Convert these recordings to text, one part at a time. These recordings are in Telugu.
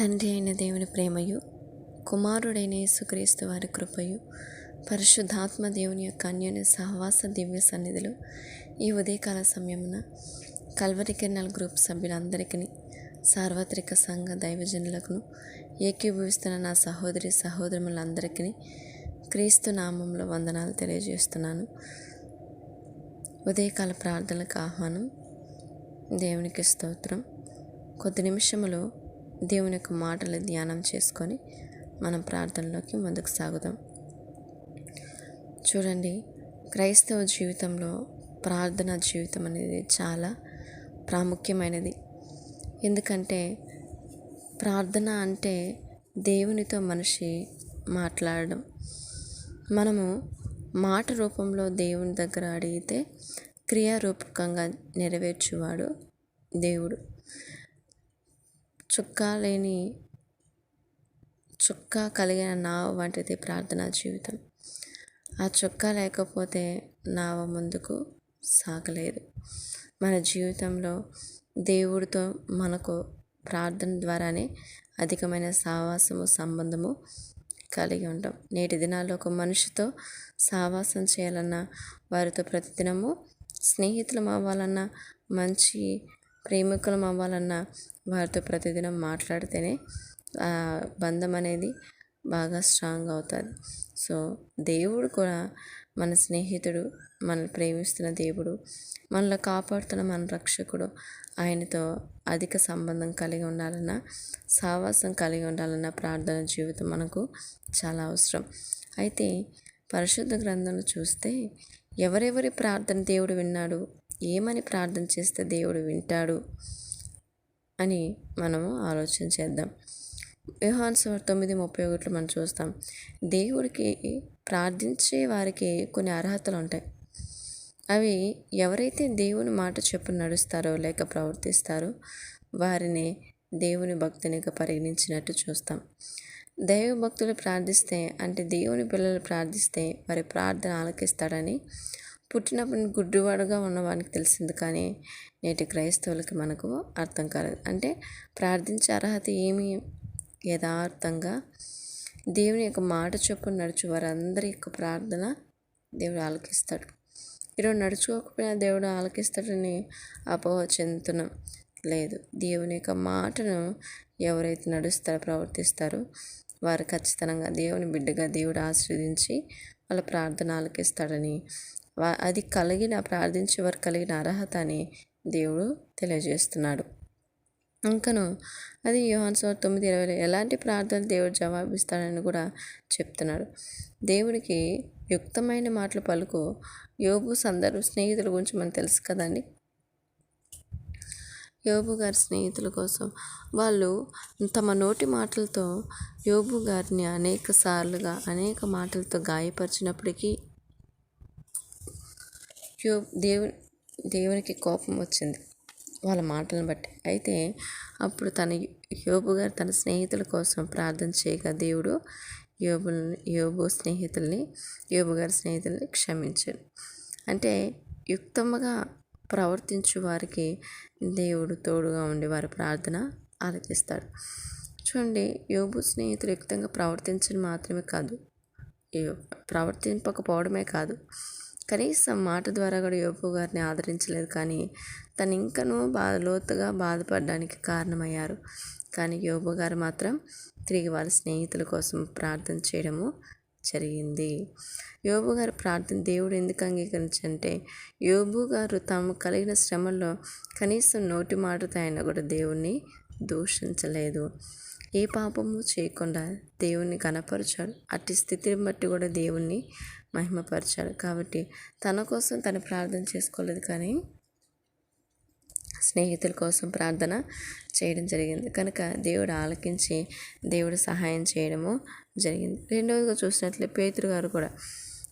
తండ్రి అయిన దేవుని ప్రేమయు కుమారుడైన యేసుక్రీస్తు వారి కృపయు పరిశుద్ధాత్మ దేవుని యొక్క అన్యోన్య సహవాస దివ్య సన్నిధిలో ఈ ఉదయకాల సమయమున కల్వరి కిరణాల గ్రూప్ సభ్యులందరికీ సార్వత్రిక సంఘ దైవజనులకు ఏకీభవిస్తున్న నా సహోదరి సహోదరులందరికీ క్రీస్తు నామంలో వందనాలు తెలియజేస్తున్నాను. ఉదయకాల ప్రార్థనలకు ఆహ్వానం దేవునికి స్తోత్రం. కొద్ది నిమిషములు దేవుని యొక్క మాటలు ధ్యానం చేసుకొని మనం ప్రార్థనలోకి ముందుకు సాగుదాం. చూడండి క్రైస్తవ జీవితంలో ప్రార్థన జీవితం అనేది చాలా ప్రాముఖ్యమైనది. ఎందుకంటే ప్రార్థన అంటే దేవునితో మనిషి మాట్లాడడం. మనము మాట రూపంలో దేవుని దగ్గర అడిగితే క్రియారూపకంగా నెరవేర్చువాడు దేవుడు. చుక్క లేని చుక్క కలిగిన నావ వంటిది ప్రార్థనా జీవితం. ఆ చుక్క లేకపోతే నావ ముందుకు సాగలేదు. మన జీవితంలో దేవుడితో మనకు ప్రార్థన ద్వారానే అధికమైన సావాసము సంబంధము కలిగి ఉంటాం నేటి దినాల్లో ఒక మనిషితో సావాసం చేయాలన్నా వారితో ప్రతిదినము స్నేహితులం అవ్వాలన్నా మంచి ప్రేమికులం అవ్వాలన్నా వారితో ప్రతిదినం మాట్లాడితేనే ఆ బంధం అనేది బాగా స్ట్రాంగ్ అవుతుంది. సో దేవుడు కూడా మన స్నేహితుడు మనల్ని ప్రేమిస్తున్న దేవుడు మనల్ని కాపాడుతున్న మన రక్షకుడు ఆయనతో అధిక సంబంధం కలిగి ఉండాలన్నా సావాసం కలిగి ఉండాలన్న ప్రార్థన జీవితం మనకు చాలా అవసరం. అయితే పరిశుద్ధ గ్రంథంలో చూస్తే ఎవరెవరి ప్రార్థన దేవుడు విన్నాడు? ఏమని ప్రార్థన చేస్తే దేవుడు వింటాడు అని మనము ఆలోచన చేద్దాం. వ్యూహాన్ సవర్ తొమ్మిది ముప్పై ఒకటిలో మనం చూస్తాం. దేవుడికి ప్రార్థించే వారికి కొన్ని అర్హతలు ఉంటాయి. అవి ఎవరైతే దేవుని మాట చెప్పు నడుస్తారో లేక ప్రవర్తిస్తారో వారిని దేవుని భక్తునిగా పరిగణించినట్టు చూస్తాం. దైవ భక్తులు ప్రార్థిస్తే అంటే దేవుని పిల్లలు ప్రార్థిస్తే వారి ప్రార్థన ఆలకిస్తాడని పుట్టినప్పుడు గుడ్డివాడుగా ఉన్నవానికి తెలిసింది కానీ నేటి క్రైస్తవులకి మనకు అర్థం కాలేదు. అంటే ప్రార్థించే అర్హత ఏమి? యథార్థంగా దేవుని యొక్క మాట చొప్పున నడుచు వారందరి యొక్క ప్రార్థన దేవుడు ఆలకిస్తాడు. ఈరోజు నడుచుకోకపోయినా దేవుడు ఆలకిస్తాడని అపోహ చెందుతున్నాం. లేదు దేవుని యొక్క మాటను ఎవరైతే నడుస్తారో ప్రవర్తిస్తారో వారు ఖచ్చితంగా దేవుని బిడ్డగా దేవుడు ఆశీర్వదించి వాళ్ళ ప్రార్థన ఆలకిస్తాడని అది కలిగిన ప్రార్థించే వారు కలిగిన అర్హత అని దేవుడు తెలియజేస్తున్నాడు. ఇంకను అది యోహాన్ సోర్ తొమ్మిది ఇరవై ఎలాంటి ప్రార్థన దేవుడు జవాబిస్తాడని కూడా చెప్తున్నాడు. దేవుడికి యుక్తమైన మాటలు పలుకు యోబు సందర్భ స్నేహితుల గురించి మనకు తెలుసు కదండి? యోబు గారి స్నేహితుల కోసం వాళ్ళు తమ నోటి మాటలతో యోబు గారిని అనేక సార్లుగా అనేక మాటలతో గాయపరిచినప్పటికీ యో దేవు దేవునికి కోపం వచ్చింది వాళ్ళ మాటలను బట్టి. అయితే అప్పుడు తన యోబు గారు తన స్నేహితుల కోసం ప్రార్థన చేయగా దేవుడు యోబు యోబు స్నేహితుల్ని యోబు గారి స్నేహితుల్ని క్షమించాడు. అంటే యుక్తముగా ప్రవర్తించు వారికి దేవుడు తోడుగా ఉండి వారి ప్రార్థన ఆలకిస్తాడు. చూడండి యోబు స్నేహితులు యుక్తంగా ప్రవర్తించడం మాత్రమే కాదు. ప్రవర్తింపకపోవడమే కాదు. కనీసం మాట ద్వారా కూడా యోపు గారిని ఆదరించలేదు కానీ తను ఇంకనూ బాధ లోతుగా బాధపడడానికి కారణమయ్యారు. కానీ యోబు గారు మాత్రం తిరిగి వాళ్ళ స్నేహితుల కోసం ప్రార్థన చేయడము జరిగింది. యోబు గారు ప్రార్థన దేవుడు ఎందుకు అంగీకరించంటే యోబు గారు తాము కలిగిన శ్రమల్లో కనీసం నోటి మాటతో ఆయన కూడా దేవుణ్ణి దూషించలేదు. ఏ పాపము చేయకుండా దేవుణ్ణి కనపరిచాడు అట్టి స్థితిని బట్టి కూడా దేవుణ్ణి మహిమపరిచాడు. కాబట్టి తన కోసం తను ప్రార్థన చేసుకోలేదు కానీ స్నేహితుల కోసం ప్రార్థన చేయడం జరిగింది. కనుక దేవుడు ఆలకించి దేవుడు సహాయం చేయడము జరిగింది. రెండవదిగా చూసినట్లే పేతురు గారు కూడా.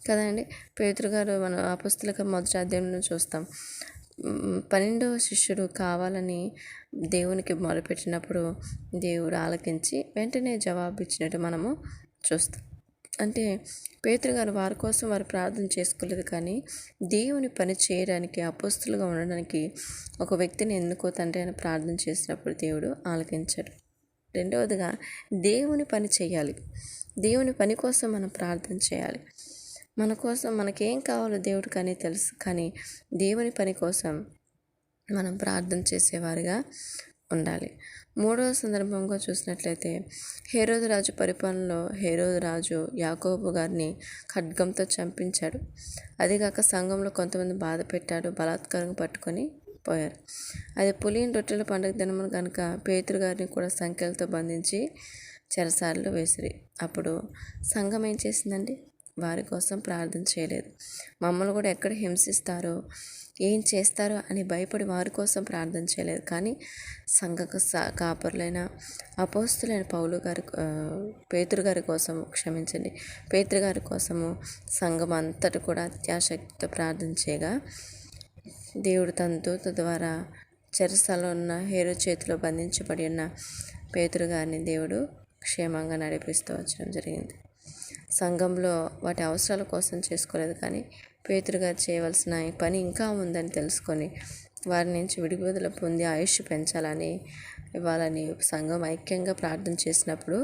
కదండి? పేతురు గారు మన అపుస్తులక మొదటి అధ్యాయంలో చూస్తాం. పన్నెండవ శిష్యుడు కావాలని దేవునికి మొదలుపెట్టినప్పుడు దేవుడు ఆలకించి వెంటనే జవాబు ఇచ్చినట్టు మనము చూస్తాం. అంటే పేతురు గారు వారి కోసం వారు ప్రార్థన చేసుకోలేదు కానీ దేవుని పని చేయడానికి అపోస్తులుగా ఉండడానికి ఒక వ్యక్తిని ఎందుకో తండ్రి అని ప్రార్థన చేసినప్పుడు దేవుడు ఆలకించాడు. రెండవదిగా దేవుని పని చేయాలి. దేవుని పని కోసం మనం ప్రార్థన చేయాలి. మన కోసం మనకేం కావాలో దేవుడు కానీ తెలుసు కానీ దేవుని పని కోసం మనం ప్రార్థన చేసేవారుగా ఉండాలి. మూడవ సందర్భంగా చూసినట్లయితే హేరోదు రాజు పరిపాలనలో హేరోదు రాజు యాకోబు గారిని ఖడ్గంతో చంపించాడు. అదిగాక సంఘంలో కొంతమంది బాధ పెట్టాడు బలాత్కారం పట్టుకొని పోయారు. అది పులిని రొట్టెల పండుగ దినమును కనుక పేతురు గారిని కూడా సంఖ్యలతో బంధించి చెరసాలలో వేసిరి. అప్పుడు సంఘం ఏం చేసిందండి? వారి కోసం ప్రార్థన చేయలేదు. మమ్మల్ని కూడా ఎక్కడ హింసిస్తారో ఏం చేస్తారో అని భయపడి వారి కోసం ప్రార్థన చేయలేదు. కానీ సంఘకు కాపరులైన అపోస్తులైన పౌలు గారి పేతురు గారి కోసం క్షమించండి. పేతురు గారి కోసము సంఘం అంతటి కూడా అత్యాశక్తితో ప్రార్థన చేయగా దేవుడు తన దూత ద్వారా చెరసలో ఉన్న హేరు చేతిలో బంధించబడి ఉన్న పేతురు గారిని దేవుడు క్షేమంగా నడిపిస్తూ వచ్చడం జరిగింది. సంఘంలో వాటి అవసరాల కోసం చేసుకోలేదు కానీ పేతురుగారు చేయవలసిన పని ఇంకా ఉందని తెలుసుకొని వారి నుంచి విడిపోదల పొంది ఆయుష్ పెంచాలని ఇవ్వాలని సంఘం ఐక్యంగా ప్రార్థన చేసినప్పుడు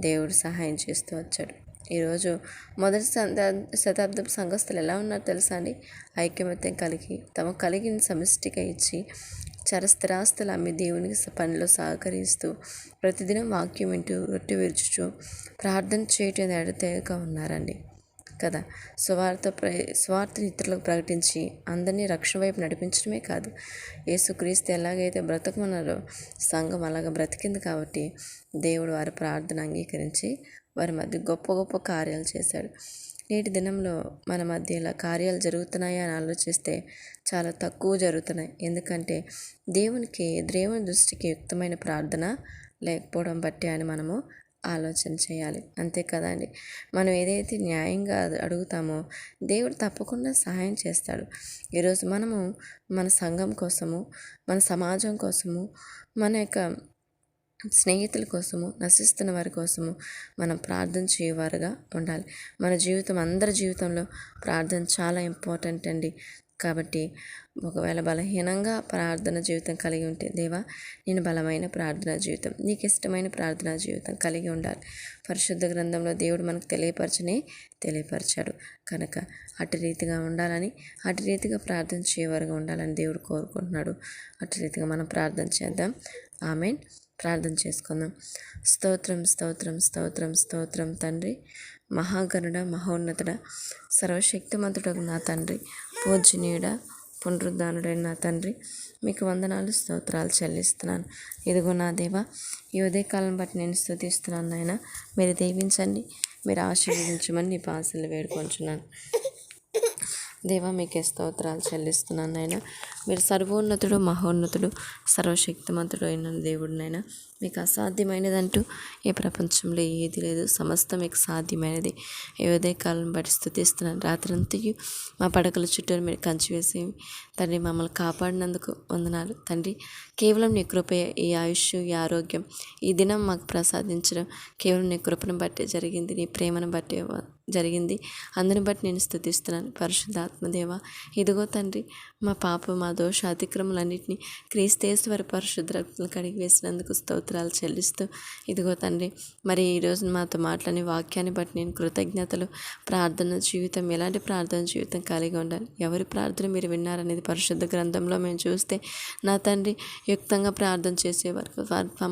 దేవుడు సహాయం చేస్తూ వచ్చాడు. ఈరోజు మొదటి శతాబ్దం సంఘస్థులు ఎలా ఉన్నారో తెలుసా అండి? ఐక్యమత్యం కలిగి తమ కలిగిన సమిష్టిగా ఇచ్చి చరస్థిరాస్తులు అమ్మి దేవునికి పనిలో సహకరిస్తూ ప్రతిదినం వాక్యం వింటూ రొట్టె విరుచుచు ప్రార్థన చేయటం ఎడతెగక ఉన్నారండి. కదా? స్వార్థ ప్ర స్వార్థ ఇతరులకు ప్రకటించి అందరినీ రక్షణ వైపు నడిపించడమే కాదు. యేసుక్రీస్తు ఎలాగైతే బ్రతకమన్నారో సంఘం అలాగ బ్రతికింది కాబట్టి దేవుడు వారి ప్రార్థన అంగీకరించి వారి మధ్య గొప్ప గొప్ప కార్యాలు చేశాడు. నేటి దినంలో మన మధ్య ఇలా కార్యాలు జరుగుతున్నాయా అని ఆలోచిస్తే చాలా తక్కువ జరుగుతున్నాయి. ఎందుకంటే దేవునికి దేవుని దృష్టికి యుక్తమైన ప్రార్థన లేకపోవడం బట్టి అని మనము ఆలోచన చేయాలి. అంతే కదండి మనం ఏదైతే న్యాయంగా అడుగుతామో దేవుడు తప్పకుండా సహాయం చేస్తాడు. ఈరోజు మనము మన సంఘం కోసము మన సమాజం కోసము మన యొక్క స్నేహితుల కోసము నశిస్తున్న వారి కోసము మనం ప్రార్థన చేయవారుగా ఉండాలి. మన జీవితం అందరి జీవితంలో ప్రార్థన చాలా ఇంపార్టెంట్ అండి. కాబట్టి ఒకవేళ బలహీనంగా ప్రార్థన జీవితం కలిగి ఉంటే దేవా నేను బలమైన ప్రార్థనా జీవితం నీకు ఇష్టమైన ప్రార్థనా జీవితం కలిగి ఉండాలి. పరిశుద్ధ గ్రంథంలో దేవుడు మనకు తెలియపరచని తెలియపరచాడు. కనుక అటు రీతిగా ఉండాలని అటు రీతిగా ప్రార్థన చేయవారుగా ఉండాలని దేవుడు కోరుకుంటున్నాడు. అటు రీతిగా మనం ప్రార్థన చేద్దాం. ఆమెన్. ప్రార్థన చేసుకుందాం. స్తోత్రం స్తోత్రం స్తోత్రం స్తోత్రం తండ్రి. మహాగరుడ మహోన్నతుడ సర్వశక్తిమంతుడు నా తండ్రి. పూజనీయుడ పునరుద్ధానుడైన నా తండ్రి. మీకు వందనాలు స్తోత్రాలు చెల్లిస్తున్నాను. ఇదిగో నా దేవ ఈ ఉదయకాలం బట్టి నేను స్థుతిస్తున్నాను నాయన. మీరు దీవించండి మీరు ఆశీర్వదించమని నీ పాసలు వేడుకొంచున్నాను. దేవా మీకే స్తోత్రాలు చెల్లిస్తున్నాను నాయన. మీరు సర్వోన్నతుడు మహోన్నతుడు సర్వశక్తిమంతుడు అయిన దేవుడినైనా మీకు అసాధ్యమైనదంటూ ఈ ప్రపంచంలో ఏది లేదు. సమస్తం మీకు సాధ్యమైనది. ఏదే కాలం బట్టి స్థుతిస్తున్నాను. రాత్రంతయు మా పడకల చుట్టూ మీరు కంచి వేసి తండ్రి మమ్మల్ని కాపాడినందుకు వందనాలు. తండ్రి కేవలం నీ కృప ఈ ఆయుష్ ఈ ఆరోగ్యం ఈ దినం మాకు ప్రసాదించడం. కేవలం నీ కృపను బట్టే జరిగింది నీ ప్రేమను బట్టే జరిగింది. అందుని బట్టి నేను స్థుతిస్తున్నాను. పరిశుద్ధాత్మదేవ ఇదిగో తండ్రి మా పాప మా దోష అతిక్రమలన్నింటినీ క్రీస్తేశ్వర పరిశుద్ధ కడిగి వేసినందుకు స్తోత్రాలు చెల్లిస్తూ ఇదిగో తండ్రి మరి ఈరోజు మాతో మాట్లాడిన వాక్యాన్ని బట్టి నేను కృతజ్ఞతలు ప్రార్థన జీవితం ఎలాంటి ప్రార్థన జీవితం కలిగి ఉండాలి ఎవరి ప్రార్థన మీరు విన్నారనేది పరిశుద్ధ గ్రంథంలో మేము చూస్తే నా తండ్రి యుక్తంగా ప్రార్థన చేసేవారు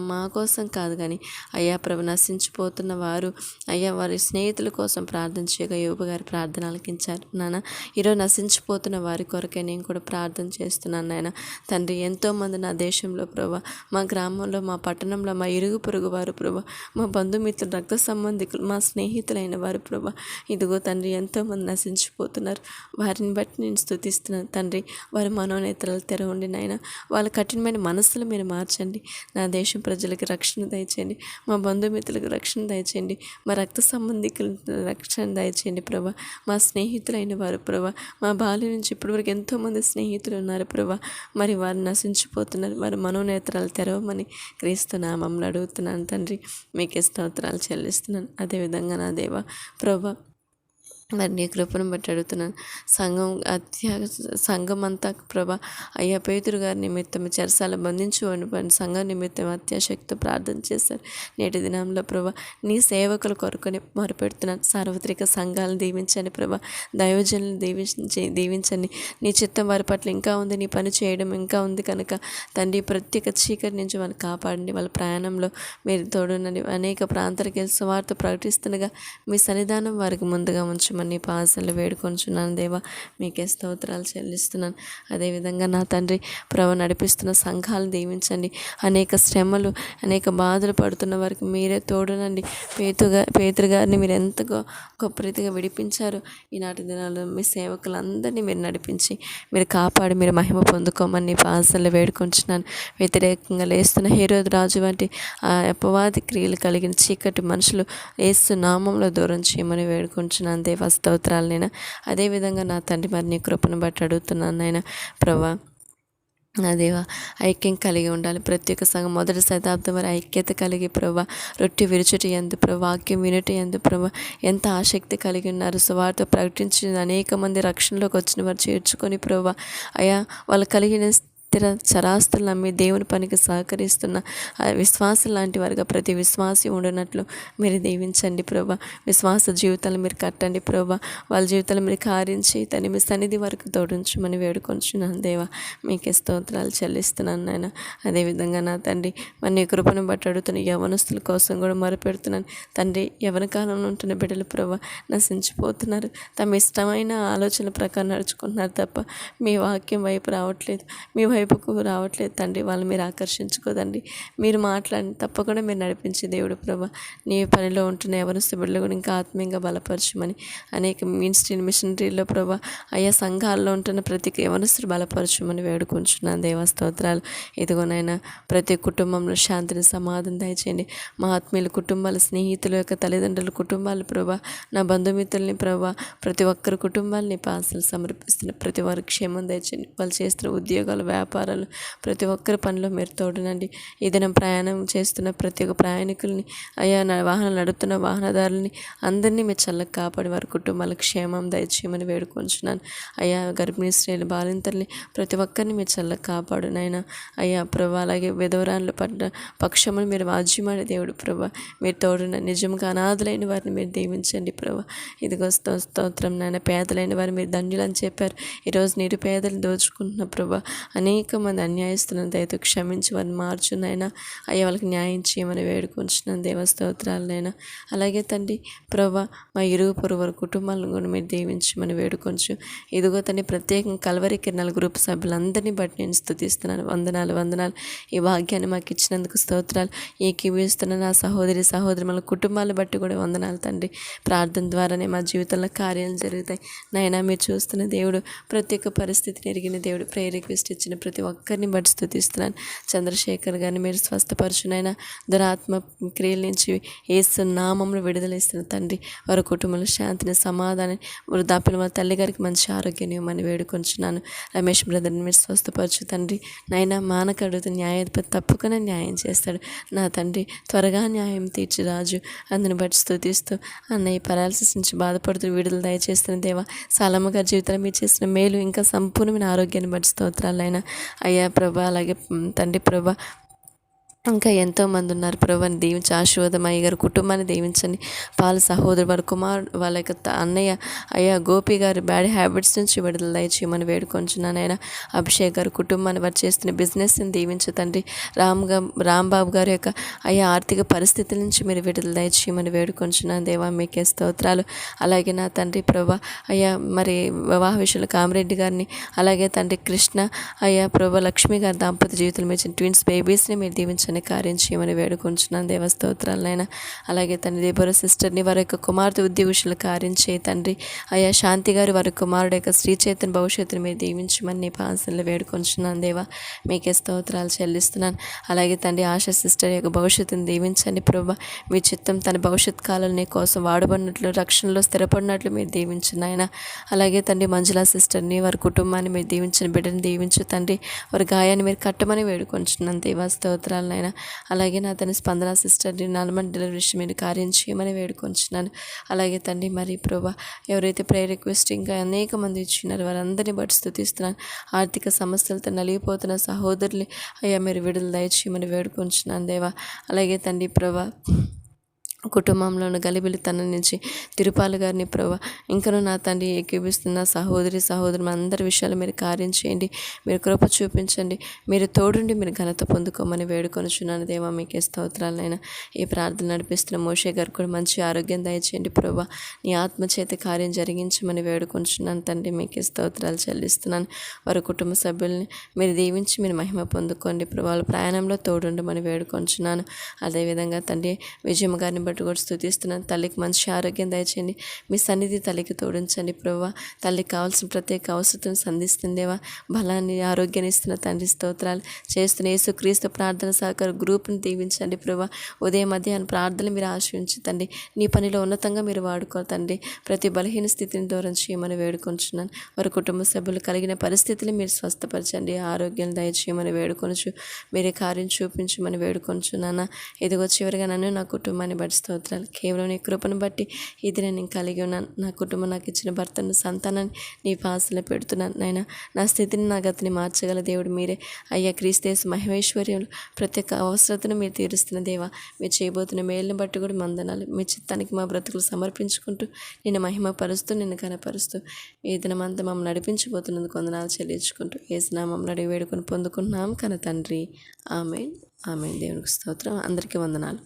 మా కోసం కాదు కానీ అయ్యా ప్రభు నశించిపోతున్న వారు అయ్యా వారి స్నేహితుల కోసం ప్రార్థన చేయగా యోగు గారి ప్రార్థన ఆలకించారు నాన్న ఈరోజు నశించిపోతున్న వారి కొరకే నేను కూడా ప్రార్థన చేస్తున్నాను నాయన. తండ్రి ఎంతోమంది నా దేశంలో ప్రభా మా గ్రామంలో మా పట్టణంలో మా ఇరుగు పొరుగు వారు ప్రభా మా బంధుమిత్రులు రక్త సంబంధికులు మా స్నేహితులైన వారు ప్రభా. ఇదిగో తండ్రి ఎంతోమంది నశించిపోతున్నారు. వారిని బట్టి నేను స్థుతిస్తున్నాను తండ్రి వారి మనోనేతలు తెరవండి నాయన. వాళ్ళ కఠినమైన మనస్సులు మీరు మార్చండి. నా దేశం ప్రజలకు రక్షణ దయచేయండి. మా బంధుమిత్రులకు రక్షణ దయచేయండి. మా రక్త సంబంధికులు రక్షణ రక్షణ దయచేయండి ప్రభా. మా స్నేహితులైన వారు ప్రభా మా బాల్యం నుంచి ఇప్పటివరకు ఎంతోమంది స్నేహితులు ఉన్నారు. ప్రభా. మరి వారు నశించిపోతున్నారు. వారి మనోనేత్రాలు తెరవమని క్రీస్తు నామంలో అడుగుతున్నాను తండ్రి. మీకే స్తోత్రాలు చెల్లిస్తున్నాను. అదేవిధంగా నా దేవ ప్రభా మరి నీ కృపను బట్టి అడుగుతున్నాను. సంఘం అత్యాగ సంఘం అంతా ప్రభా అయ్యా పేతురు గారి నిమిత్తం చెరసాల బంధించుకోండి పని సంఘం నిమిత్తం అత్యాశక్తితో ప్రార్థన చేశారు. నేటి దినంలో ప్రభా నీ సేవకుల కొరకుని మొరపెడుతున్నాను. సార్వత్రిక సంఘాలను దీవించండి ప్రభా. దైవజనులను దీవించి దీవించండి. నీ చిత్తం వారి పట్ల ఇంకా ఉంది. నీ పని చేయడం ఇంకా ఉంది కనుక తండ్రి ప్రత్యేక చీకటి నుంచి వాళ్ళు కాపాడండి. వాళ్ళ ప్రయాణంలో మీరు తోడునండి అనేక ప్రాంతాలకు వెళ్ళి సువార్త ప్రకటిస్తుండగా మీ సన్నిధానం వారికి ముందుగా ఉంచు నీ పాసలు వేడుకొంచున్నాను. దేవా మీకే స్తోత్రాలు చెల్లిస్తున్నాను. అదేవిధంగా నా తండ్రి ప్రభ నడిపిస్తున్న సంఘాలు దీవించండి. అనేక శ్రమలు అనేక బాధలు పడుతున్న వారికి మీరే తోడునండి. పేతుగా పేతురు గారిని మీరు ఎంత గొప్ప రీతిగా విడిపించారు ఈనాటి దినాల్లో మీ సేవకులందరినీ మీరు నడిపించి మీరు కాపాడి మీరు మహిమ పొందుకోమని నీ పాసలు వేడుకొంచున్నాను. వ్యతిరేకంగా లేస్తున్న హీరోద్ రాజు వంటి ఆ అపవాది క్రియలు కలిగిన చీకటి మనుషులు ఏసు నామంలో దూరం చేయమని వేడుకొంచున్నాను. దేవా స్తోత్రాలు నేను అదేవిధంగా నా తండ్రి మరి నీ కృపను బట్టి అడుగుతున్నాను నాయన ప్రభా. నా ఐక్యం కలిగి ఉండాలి. ప్రతి ఒక్క సంఘం మొదటి శతాబ్దం వారి ఐక్యత కలిగి ప్రభా. రొట్టె విరుచుటి ఎందు ప్రభా వాక్యం వినుటి ఎందు ప్రభా. ఎంత ఆసక్తి కలిగి ఉన్నారు. సువార్త ప్రకటించిన అనేక మంది రక్షణలోకి వచ్చిన వారు చేర్చుకొని ప్రభా. అయా వాళ్ళు కలిగిన స్థిర చరాస్తులు నమ్మి దేవుని పనికి సహకరిస్తున్న విశ్వాస విశ్వాసం లాంటి వారిగా ప్రతి విశ్వాసి ఉండినట్లు మీరు దీవించండి ప్రభా. విశ్వాస జీవితాలు మీరు కట్టండి ప్రభా. వాళ్ళ జీవితాలు మీరు కారించి తని మీ సన్నిధి వరకు తోడించమని వేడుకొంచున్నాను దేవా. మీకే స్తోత్రాలు చెల్లిస్తున్నాను నాయన. అదేవిధంగా నా తండ్రి మరి నీ కృపను బట్టి అడుగుతున్న యవనస్తుల కోసం కూడా మొరపెడుతున్నాను. తండ్రి యవన కాలంలో ఉంటున్న బిడ్డలు ప్రభా నశించిపోతున్నారు. తమ ఇష్టమైన ఆలోచన ప్రకారం నడుచుకుంటున్నారు తప్ప మీ వాక్యం వైపు రావట్లేదు. మీ వైపుకు రావట్లేదు తండ్రి. వాళ్ళు మీరు ఆకర్షించుకోదండి. మీరు మాట్లాడి తప్పకుండా మీరు నడిపించే దేవుడు ప్రభా. నీ పనిలో ఉంటున్న ఎవరిస్తు బిడ్డలు కూడా ఇంకా ఆత్మీయంగా బలపరచమని అనేక మినిస్ట్రీ మిషనరీలో ప్రభా. ఆయా సంఘాల్లో ఉంటున్న ప్రతి యవనస్తులు బలపరచమని వేడుకుంటున్నాను దేవస్తోత్రాలు ఇదిగోనైనా ప్రతి కుటుంబంలో శాంతిని సమాధానం దయచేయండి. మా ఆత్మీయుల కుటుంబాల స్నేహితుల యొక్క తల్లిదండ్రుల కుటుంబాలు ప్రభా. నా బంధుమిత్రుల్ని ప్రభా. ప్రతి ఒక్కరి కుటుంబాలని పాసలు సమర్పిస్తున్న ప్రతి వారి క్షేమం దయచేయండి. వాళ్ళు చేస్తున్న ఉద్యోగాలు వ్యాపారాలు. ప్రతి ఒక్కరి పనిలో మీరు తోడునండి. ఈ దినం ప్రయాణం చేస్తున్న ప్రతి ఒక్క ప్రయాణికుల్ని అయ్యా నా వాహనాలు నడుపుతున్న వాహనదారుల్ని అందరినీ మీరు చల్లగా కాపాడి వారి కుటుంబాల క్షేమం దయచేయమని వేడుకొంచున్నాను. అయ్యా గర్భిణీ స్త్రీలు బాలింతల్ని ప్రతి ఒక్కరిని మీరు చల్లగా కాపాడు నాయన. అయ్యా ప్రభా అలాగే విధవరాన్లు పడ్డ పక్షములు మీరు వాజ్యమాడే దేవుడు ప్రభా. మీరు తోడున నిజంగా అనాథులైన వారిని మీరు దీవించండి ప్రభా. ఇదిగో స్తోత్రం నాయన. పేదలైన వారు మీరు ధన్యులని చెప్పారు. ఈరోజు నిరుపేదలు దోచుకుంటున్న ప్రభా. అనేక మంది అన్యాయస్తులను దయతో క్షమించి వారిని మార్చునైనా అయ్యా వాళ్ళకి న్యాయం చేయమని వేడుకుంటున్నాను దేవస్తోత్రాలనైనా అలాగే తండ్రి ప్రభా మా ఇరుగు పొరుగు వారి కుటుంబాలను కూడా మీరు దీవించమని వేడుకొంచు. ఇదిగో తండ్రి ప్రత్యేకంగా కలవరి కిరణాల గ్రూప్ సభ్యులందరినీ బట్టి నేను స్థుతిస్తున్నాను. వందనాలు వందనాలు. ఈ భాగ్యాన్ని మాకు ఇచ్చినందుకు స్తోత్రాలు. ఈ కివిస్తున్న నా సహోదరి సహోదరి మన కుటుంబాలు బట్టి కూడా వందనాలు తండ్రి. ప్రార్థన ద్వారానే మా జీవితంలో కార్యాలు జరుగుతాయి. నాయన మీరు చూస్తున్న దేవుడు ప్రతి ఒక్క పరిస్థితిని ఎరిగిన దేవుడు ప్రేయర్ ఇచ్చిన ప్రతి ఒక్కరిని బట్టి స్థుతిస్తున్నాను. చంద్రశేఖర్ గారిని మీరు స్వస్థపరచునైనా దురాత్మ క్రియల నుంచి ఏసు నామంలో విడుదలేస్తున్న తండ్రి వారి కుటుంబంలో శాంతిని సమాధానం వృద్ధాప్యుల మా తల్లి గారికి మంచి ఆరోగ్యం ఇవ్వమని వేడుకొంచున్నాను. రమేష్ బ్రదర్ని మీరు స్వస్థపరచు తండ్రి. నైనా మానక అడుగుతున్న న్యాయాధిపతి తప్పకుండా న్యాయం చేస్తాడు. నా తండ్రి త్వరగా న్యాయం తీర్చి రాజు అందుని బట్టి స్థుతిస్తూ అన్నయ్య పరాలసిస్ నుంచి బాధపడుతూ విడుదల దయచేస్తున్న దేవా సాలమ్మ గారి జీవితంలో మీరు చేసిన మేలు ఇంకా సంపూర్ణమైన ఆరోగ్యాన్ని బట్టి స్తోత్రాలైనా అయ్యా ప్రభా అలాగే తండ్రి ప్రభా ఇంకా ఎంతోమంది ఉన్నారు. ప్రభుని దీవించి ఆశీర్వాదమయ్య గారి కుటుంబాన్ని దీవించండి. వాళ్ళ సహోదరు వారి కుమారుడు వాళ్ళ యొక్క అన్నయ్య అయ్యా గోపి గారి బ్యాడ్ హ్యాబిట్స్ నుంచి విడుదల దయచేయమని వేడుకొంచున్నానైనా ఆయన అభిషేక్ గారి కుటుంబాన్ని వారు చేస్తున్న బిజినెస్ని దీవించు తండ్రి. రామ్ రాంబాబు గారి యొక్క అయ్యా ఆర్థిక పరిస్థితుల నుంచి మీరు విడుదల దయచేయమని వేడుకొంచున్నాను. దేవా మీకే స్తోత్రాలు. అలాగే నా తండ్రి ప్రభా అయ్యా మరి వివాహ విషయంలో కామరెడ్డి గారిని అలాగే తండ్రి కృష్ణ అయ్యా ప్రభా లక్ష్మి గారి దాంపత్య జీవితంలో ఇచ్చిన ట్విన్స్ బేబీస్ని మీరు దీవించండి. దీవించని కార్యం చేయమని వేడుకుంటున్నాను దేవస్తోత్రాలనైనా అలాగే తండ్రి దేబర సిస్టర్ని వారి యొక్క కుమార్తె ఉద్యోగుల కార్యం చేయి తండ్రి. అయ్యా శాంతి గారు వారి కుమారుడు యొక్క శ్రీ చైతన్య భవిష్యత్తుని మీరు దీవించమని నీ పాసనలు వేడుకొంచున్నాను దేవా. మీకే స్తోత్రాలు చెల్లిస్తున్నాను. అలాగే తండ్రి ఆశ సిస్టర్ యొక్క భవిష్యత్తుని దీవించండి ప్రభా. మీ చిత్తం తన భవిష్యత్ కాలం నీ కోసం వాడబడినట్లు రక్షణలో స్థిరపడినట్లు మీరు దీవించిన ఆయన అలాగే తండ్రి మంజులా సిస్టర్ని వారి కుటుంబాన్ని మీరు దీవించిన బిడ్డని దీవించు తండ్రి. వారి గాయాన్ని మీరు కట్టమని వేడుకొంచున్నాను దేవా. స్తోత్రాలు నాయన అలాగే నా తన స్పందన సిస్టర్ని నార్మల్ డెలివరీ మీరు కార్యం చేయమని వేడుకొంచున్నాను. అలాగే తండ్రి మరి ప్రభా ఎవరైతే ప్రేయర్ రిక్వెస్ట్ ఇంకా అనేక మంది ఇచ్చినారు వారందరినీ బట్టి స్థుతిస్తున్నాను ఆర్థిక సమస్యలతో నలిగిపోతున్న సహోదరులు అయ్యా మీరు విడుదల దయచేయమని వేడుకొంచున్నాను దేవా. అలాగే తండ్రి ప్రభా కుటుంబంలోని గలిబిలితనం నుంచి తిరుపాలు గారిని ప్రభా ఇంకనూ నా తండ్రి ఏకీభిస్తున్న సహోదరి సహోదరు అందరి విషయాలు మీరు కార్యం చేయండి. మీరు కృప చూపించండి. మీరు తోడుండి మీరు ఘనత పొందుకోమని వేడుకొనుచున్నాను. దేవా మీకే స్తోత్రాలైనా ఈ ప్రార్థన నడిపిస్తున్న మోషే గారు కూడా మంచి ఆరోగ్యం దయచేయండి ప్రభా. నీ ఆత్మచేత కార్యం జరిగించమని వేడుకొంచున్నాను తండ్రి మీకే స్తోత్రాలు చెల్లిస్తున్నాను. వారి కుటుంబ సభ్యుల్ని మీరు దీవించి మీరు మహిమ పొందుకోండి ప్రభావ ప్రయాణంలో తోడుండమని వేడుకొంచున్నాను అదేవిధంగా తండ్రి విజయమ్మ గారిని బట్టి కూడా స్థుతిస్తున్నాను. తల్లికి మంచి ఆరోగ్యం దయచేయండి. మీ సన్నిధి తల్లికి తోడించండి ప్రభా తల్లికి కావాల్సిన ప్రత్యేక అవసరం సంధిస్తుందేవా బలాన్ని ఆరోగ్యాన్ని ఇస్తున్న తండ్రి స్తోత్రాలు చేస్తున్న యేసుక్రీస్తు ప్రార్థన సహకార గ్రూప్ని దీవించండి ప్రభా ఉదయం మధ్యాహ్నం ప్రార్థనలు మీరు ఆశ్రయించండి నీ పనిలో ఉన్నతంగా మీరు వాడుకోతండి ప్రతి బలహీన స్థితిని దూరం చేయమని వేడుకొంచున్నాను. వారి కుటుంబ సభ్యులు కలిగిన పరిస్థితులు మీరు స్వస్థపరచండి. ఆరోగ్యం దయచేయమని వేడుకొనచ్చు. మీరే కార్యం చూపించమని వేడుకొంచున్నాను. ఇదిగో చివరిగా నన్ను నా కుటుంబాన్ని బట్టి స్తోత్రాలు. కేవలం నీ కృపను బట్టి ఇది నేను కలిగి ఉన్నాను. నా కుటుంబం నాకు ఇచ్చిన భర్తను సంతానాన్ని నీ పాసలో పెడుతున్నాను. నాయన నా స్థితిని నా గతిని మార్చగల దేవుడు మీరే. అయ్యా క్రీస్తేశ మహేశ్వర్యంలో ప్రతి ఒక్క అవసరతను మీరు తీరుస్తున్న దేవా మీరు చేయబోతున్న మేలును బట్టి కూడా మందనాలు మీ చిత్తానికి మా బ్రతుకులు సమర్పించుకుంటూ నిన్ను మహిమపరుస్తూ నిన్ను కనపరుస్తూ ఈ దినమంతా మమ్మల్ని నడిపించబోతున్నందుకు కొందనాలు చెల్లించుకుంటూ ఏసునామంలో అడిగి వేడుకొని పొందుకున్నాం కన తండ్రి. ఆమె ఆమె దేవునికి స్తోత్రం. అందరికీ వందనాలు.